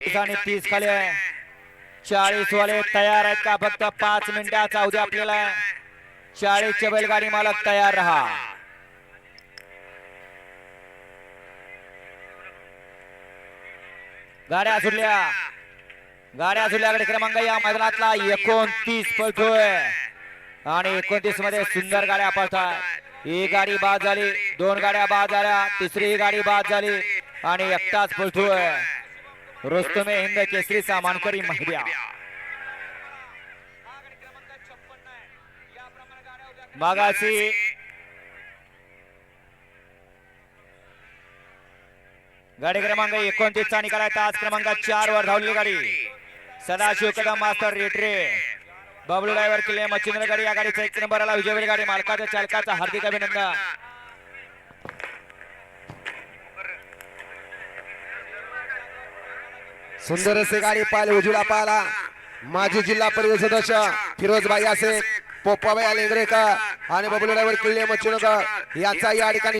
तीस आणि तीस खाली आहे. चाळीस वाले तयार आहेत का? फक्त पाच मिनिटाचा उद्या आपल्याला चाळीसचे बैलगाडी मालक तयार राहा. गाड्या सुटल्या. गाड्या सुटल्याकडे क्रमांक या मैदानातला एकोणतीस पळतोय आणि एकोणतीसमध्ये सुंदर गाड्या पळतात ही गाडी बाद झाली दोन गाड्या बाद झाल्या तिसरी गाडी बाद झाली आणि एकटाच पळतोय रोस्तमे हिंद केसरीचा मानकरी महिद्या मागासी गाडी क्रमांक एकोणतीस चा निकाल आहे. तास क्रमांक चार वर धावली गाडी. सदाशिव कदम मास्टर रेटरे बबलू ड्रायव्हर किल्ले मच्छिंद्र गाडी या गाडीचा एक नंबरला विजयवेळी गाडी मालकाच्या चालकाचा हार्दिक अभिनंदन. सुंदर असे गाडी पाहिले उजूला पाहिला माजी जिल्हा परिषद सदस्य फिरोजबाई असे पोप्पाबाई लेंगरेकर आणि बबलू ड्रायव्हर किल्ले मच्छुनकर यांचा या ठिकाणी